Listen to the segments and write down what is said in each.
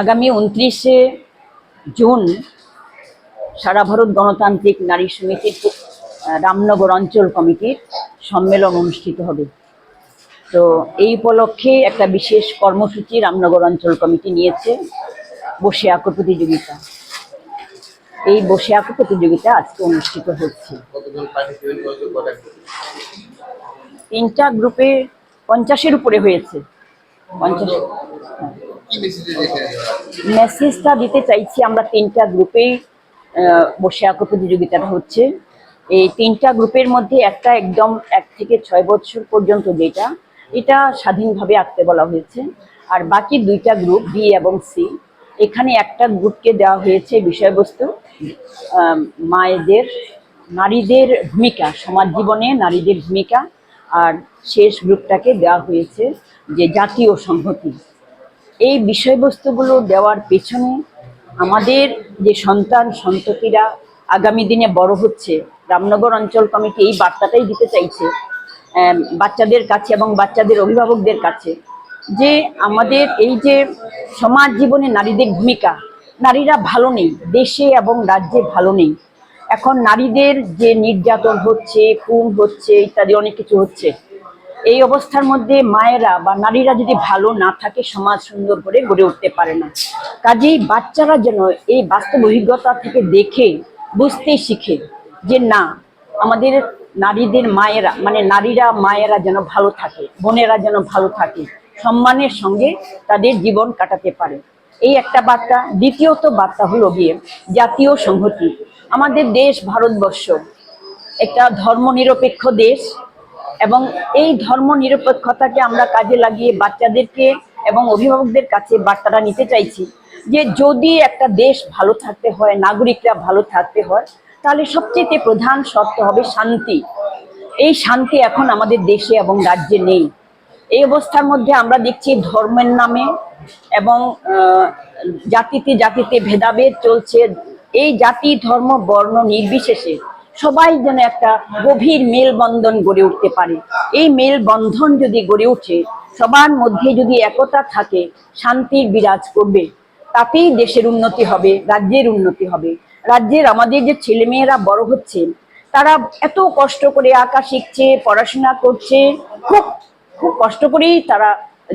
আগামী উনত্রিশে জুন সারা ভারত গণতান্ত্রিক নারী সমিতির রামনগর অঞ্চল কমিটির সম্মেলন অনুষ্ঠিত হবে। তো এই উপলক্ষে একটা বিশেষ কর্মসূচি রামনগর অঞ্চল কমিটি নিয়েছে। বসে আঁকো প্রতিযোগিতা। এই বসে আঁকো প্রতিযোগিতা আজকে অনুষ্ঠিত হচ্ছে। তিনটা গ্রুপে পঞ্চাশের উপরে হয়েছে। পঞ্চাশ মেসেজটা দিতে চাইছি? আমরা তিনটা গ্রুপেই বসে আঁকো প্রতিযোগিতাটা হচ্ছে। এই তিনটা গ্রুপের মধ্যে একটা একদম এক থেকে ছয় বছর পর্যন্ত যেটা এটা স্বাধীনভাবে আঁকতে বলা হয়েছে। আর বাকি দুইটা গ্রুপ বি এবং সি এখানে একটা গ্রুপকে দেওয়া হয়েছে বিষয়বস্তু। মায়েদের, নারীদের ভূমিকা, সমাজ জীবনে নারীদের ভূমিকা, আর শেষ গ্রুপটাকে দেওয়া হয়েছে যে জাতীয় সংহতি। এই বিষয়বস্তুগুলো দেওয়ার পেছনে আমাদের যে সন্তান, সন্ততিরা আগামী দিনে বড় হচ্ছে, রামনগর অঞ্চল কমিটি এই বার্তাটাই দিতে চাইছে বাচ্চাদের কাছে এবং বাচ্চাদের অভিভাবকদের কাছে। যে আমাদের এই যে সমাজ জীবনে নারীদের ভূমিকা, নারীরা ভালো নেই, দেশে এবং রাজ্যে ভালো নেই। এখন নারীদের যে নির্যাতন হচ্ছে, খুন হচ্ছে, ইত্যাদি অনেক কিছু হচ্ছে। এই অবস্থার মধ্যে মায়েরা বা নারীরা যদি ভালো না থাকে, সমাজ সুন্দর করে গড়ে উঠতে পারে না। কাজেই বাচ্চারা যেন এই বাস্তব অভিজ্ঞতা থেকে দেখে, বুঝতে শিখে যে না, আমাদের নারীদের মায়েরা মানে নারীরা, মায়েরা যেন ভালো থাকে, বোনেরা যেন ভালো থাকে। সম্মানের সঙ্গে তাদের জীবন কাটাতে পারে। এই একটা বার্তা। দ্বিতীয়ত বার্তা হলো গিয়ে জাতীয় সংহতি। আমাদের দেশ ভারতবর্ষ একটা ধর্মনিরপেক্ষ দেশ এবং এই ধর্ম নিরপেক্ষতাকে আমরা কাজে লাগিয়ে বাচ্চাদেরকে এবং অভিভাবকদের কাছে বার্তাটা নিতে চাইছি যে যদি একটা দেশ ভালো থাকতে হয়, নাগরিকরা ভালো থাকতে হয়, তাহলে সবচেয়ে প্রধান শর্ত হবে শান্তি। এই শান্তি এখন আমাদের দেশে এবং রাজ্যে নেই। এই অবস্থার মধ্যে আমরা দেখছি ধর্মের নামে এবং জাতিতে জাতিতে ভেদাভেদ চলছে। এই জাতি, ধর্ম, বর্ণ নির্বিশেষে সবাই যেন একটা গভীর মেলবন্ধন গড়ে উঠতে পারে। এই মেলবন্ধন যদি গড়ে ওঠে সবার মধ্যে যদি একতা থাকে, শান্তির বিরাজ করবে, তাতেই দেশের উন্নতি হবে, রাজ্যের উন্নতি হবে। রাজ্যের আমাদের যে ছেলেমেয়েরা বড় হচ্ছে, তারা এত কষ্ট করে আঁকা শিখছে, পড়াশোনা করছে, খুব খুব কষ্ট করেই তারা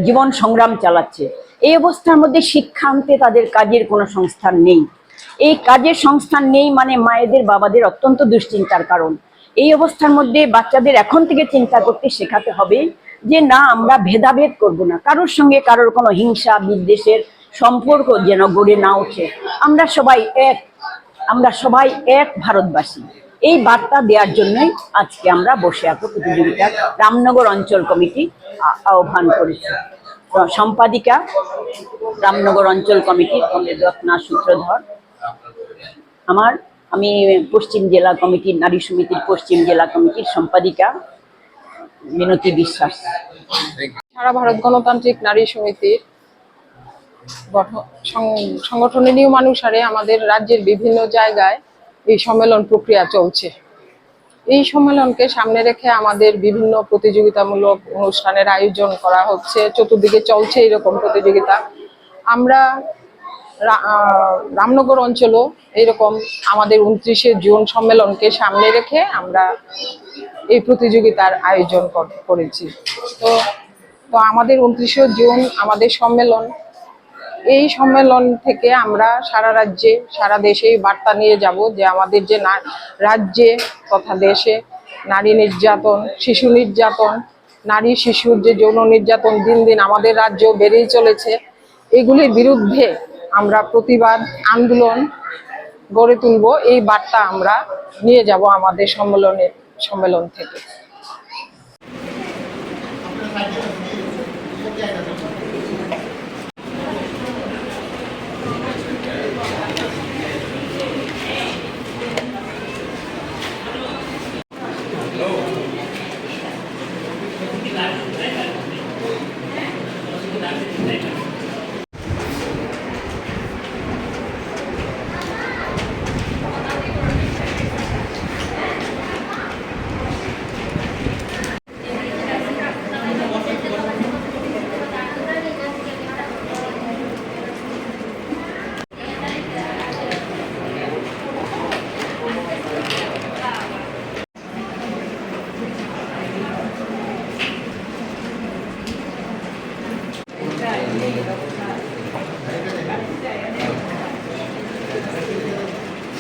জীবন সংগ্রাম চালাচ্ছে। এই অবস্থার মধ্যে শিক্ষা আনতে তাদের কাজের কোনো সংস্থান নেই। এই কাজের সংস্থান নেই মানে মায়েদের বাবাদের অত্যন্ত দুশ্চিন্তার কারণ। এই অবস্থার মধ্যে বাচ্চাদের এখন থেকে চিন্তা করতে শেখাতে হবে যে না, আমরা ভেদাভেদ করব না। কারোর সঙ্গে কারোর কোনো হিংসা, বিদ্বেষের সম্পর্ক যেন গড়ে না ওঠে। আমরা সবাই এক, আমরা সবাই এক ভারতবাসী। এই বার্তা দেওয়ার জন্যই আজকে আমরা বসে আঁকো প্রতিযোগিতার রামনগর অঞ্চল কমিটি আহ্বান করেছি। সম্পাদিকা রামনগর অঞ্চল কমিটির রত্না সূত্রধর। আমার, আমি পশ্চিম জেলা কমিটির, নারী সমিতির পশ্চিম জেলা কমিটির সম্পাদিকা মিনতি বিশ্বাস। সারা ভারত গণতান্ত্রিক নারী সমিতির সংগঠনের নিয়ম অনুসারে আমাদের রাজ্যের বিভিন্ন জায়গায় এই সম্মেলন প্রক্রিয়া চলছে। এই সম্মেলনকে সামনে রেখে আমাদের বিভিন্ন প্রতিযোগিতামূলক অনুষ্ঠানের আয়োজন করা হচ্ছে। চতুর্দিকে চলছে এরকম প্রতিযোগিতা। আমরা রামনগর অঞ্চলও এরকম আমাদের উনত্রিশে জুন সম্মেলনকে সামনে রেখে আমরা এই প্রতিযোগিতার আয়োজন কর- করেছি। তো তো আমাদের উনত্রিশে জুন আমাদের সম্মেলন। এই সম্মেলন থেকে আমরা সারা রাজ্যে, সারা দেশে বার্তা নিয়ে যাব যে আমাদের যে রাজ্যে তথা দেশে নারী নির্যাতন, শিশু নির্যাতন, নারী শিশুর যে যৌন নির্যাতন দিন দিন আমাদের রাজ্য বেড়েই চলেছে, এগুলির বিরুদ্ধে আমরা প্রতিবাদ, আন্দোলন গড়ে তুলব। এই বার্তা আমরা নিয়ে যাব আমাদের সম্মেলনের, সম্মেলন থেকে।